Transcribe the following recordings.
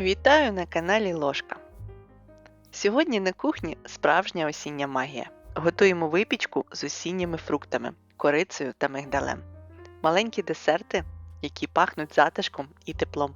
Вітаю на каналі Ложка. Сьогодні на кухні справжня осіння магія. Готуємо випічку з осінніми фруктами, корицею та мигдалем. Маленькі десерти, які пахнуть затишком і теплом.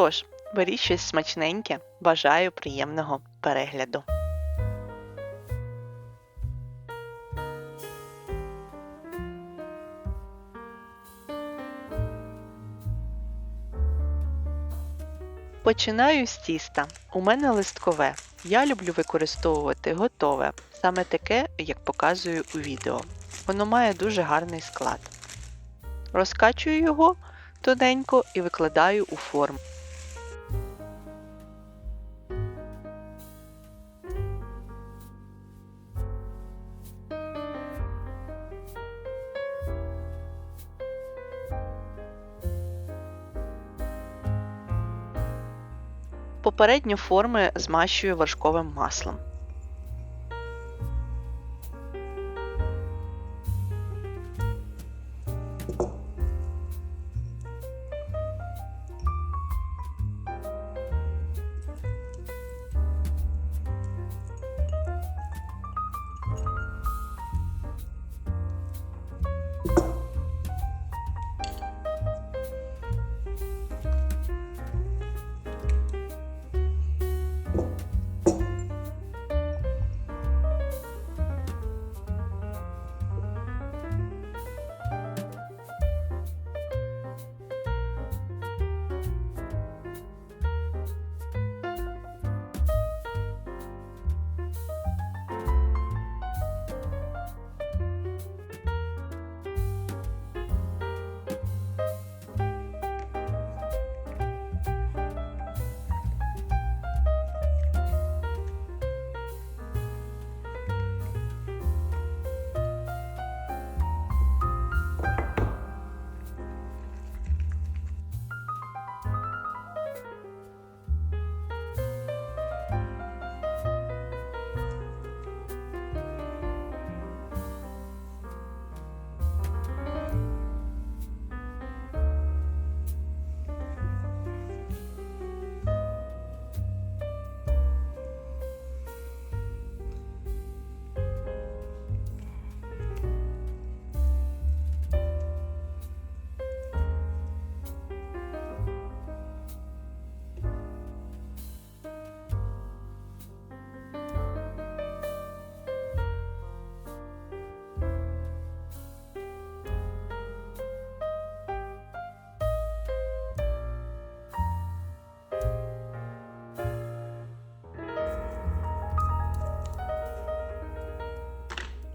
Тож, беріть щось смачненьке, бажаю приємного перегляду. Починаю з тіста. У мене листкове. Я люблю використовувати готове, саме таке, як показую у відео. Воно має дуже гарний склад. Розкачую його тоненько і викладаю у форму. Попередньо форми змащую вершковим маслом.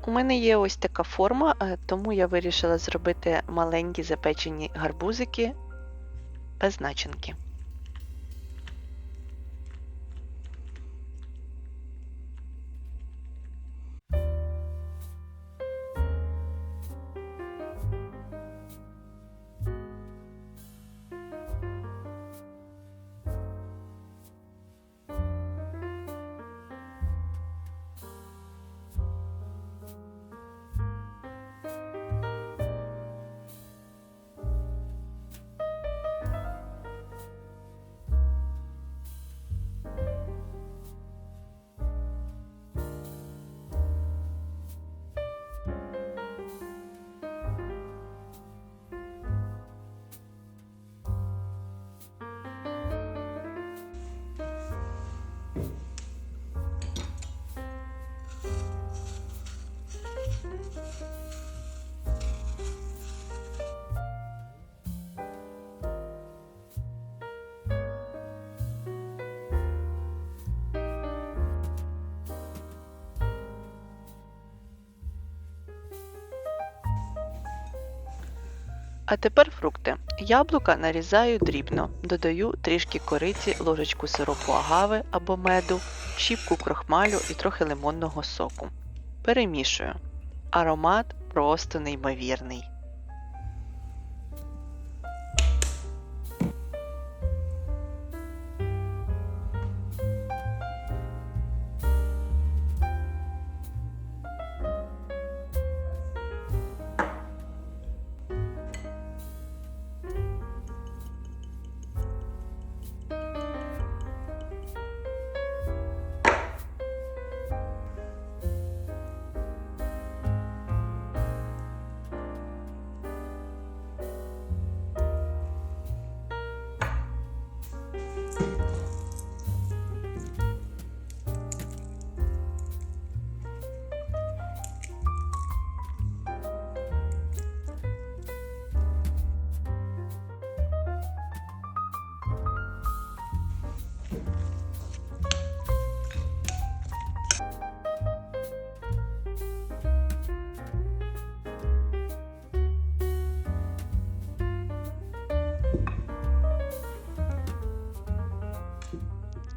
У мене є ось така форма, е, тому я вирішила зробити маленькі запечені гарбузики без начинки. А тепер фрукти. Яблука нарізаю дрібно, додаю трішки кориці, ложечку сиропу агави або меду, щіпку крохмалю і трохи лимонного соку. Перемішую. Аромат просто неймовірний.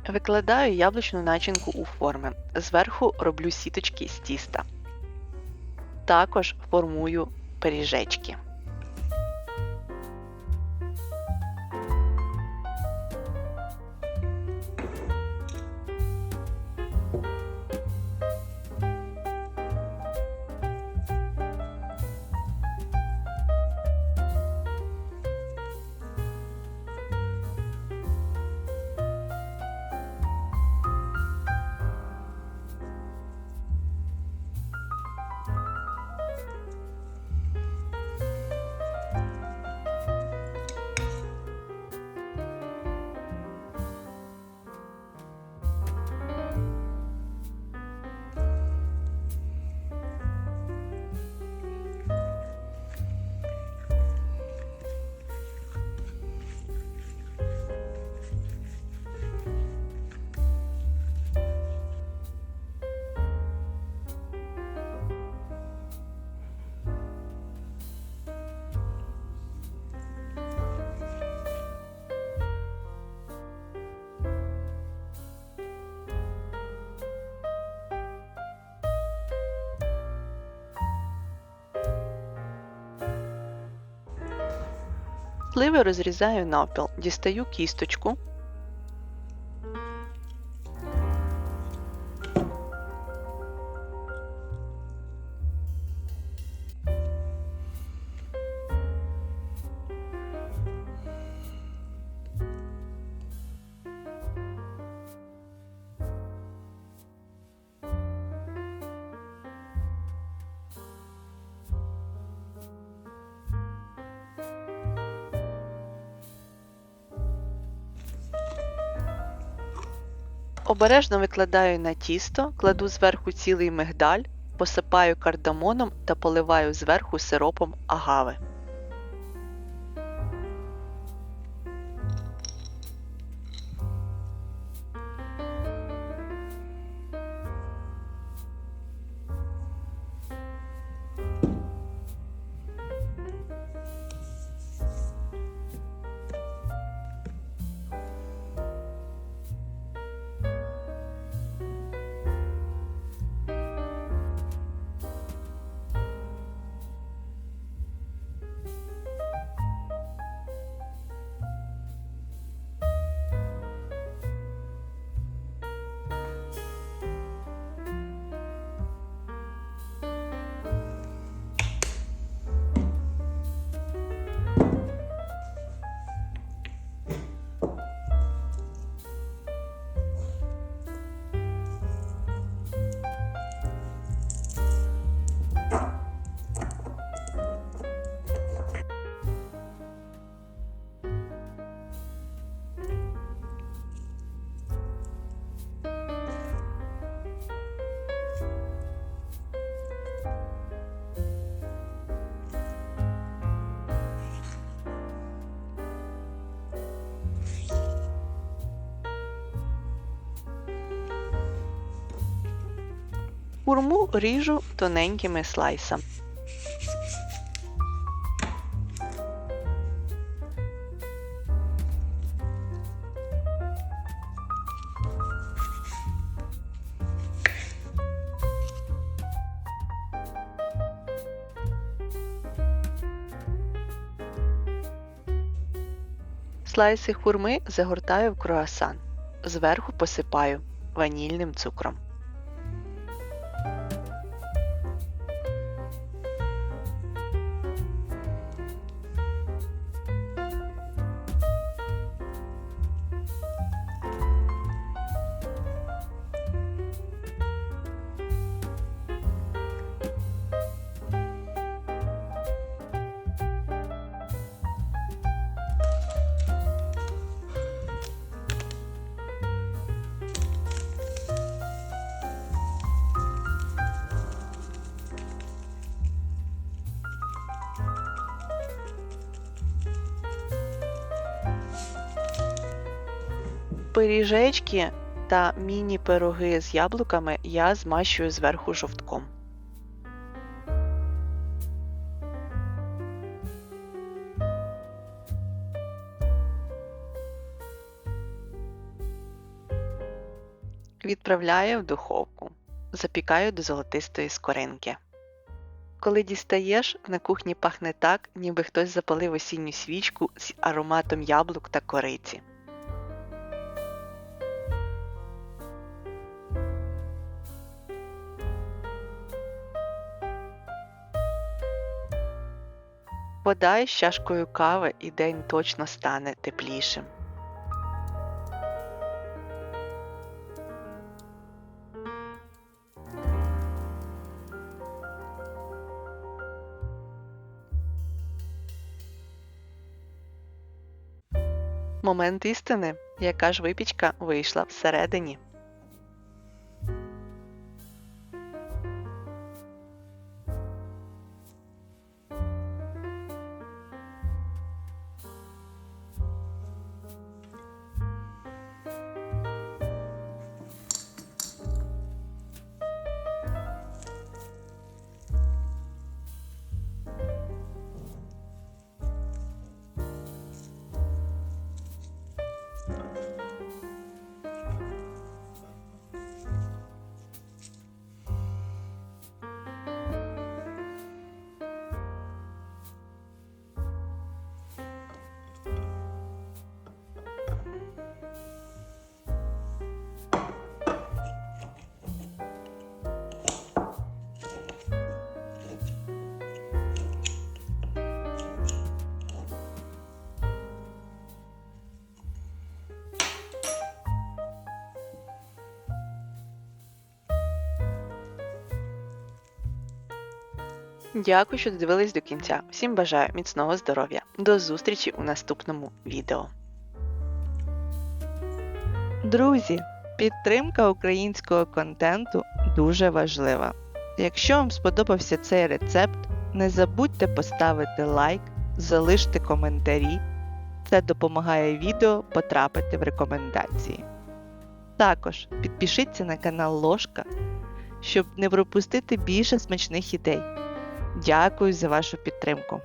Викладаю яблучну начинку у форми. Зверху роблю сіточки з тіста. Також формую пиріжечки. Сливи розрізаю навпіл, дістаю кісточку. Обережно викладаю на тісто, кладу зверху цілий мигдаль, посипаю кардамоном та поливаю зверху сиропом агави. Хурму ріжу тоненькими слайсами. Слайси хурми загортаю в круасан. Зверху посипаю ванільним цукром. Пиріжечки та міні-пироги з яблуками я змащую зверху жовтком. Відправляю в духовку. Запікаю до золотистої скоринки. Коли дістаєш, на кухні пахне так, ніби хтось запалив осінню свічку з ароматом яблук та кориці. Подай з чашкою кави і день точно стане теплішим. Момент істини, яка ж випічка вийшла всередині. Дякую, що додивились до кінця. Всім бажаю міцного здоров'я. До зустрічі у наступному відео. Друзі, підтримка українського контенту дуже важлива. Якщо вам сподобався цей рецепт, не забудьте поставити лайк, залиште коментарі. Це допомагає відео потрапити в рекомендації. Також підпишіться на канал Ложка, щоб не пропустити більше смачних ідей. Дякую за вашу підтримку.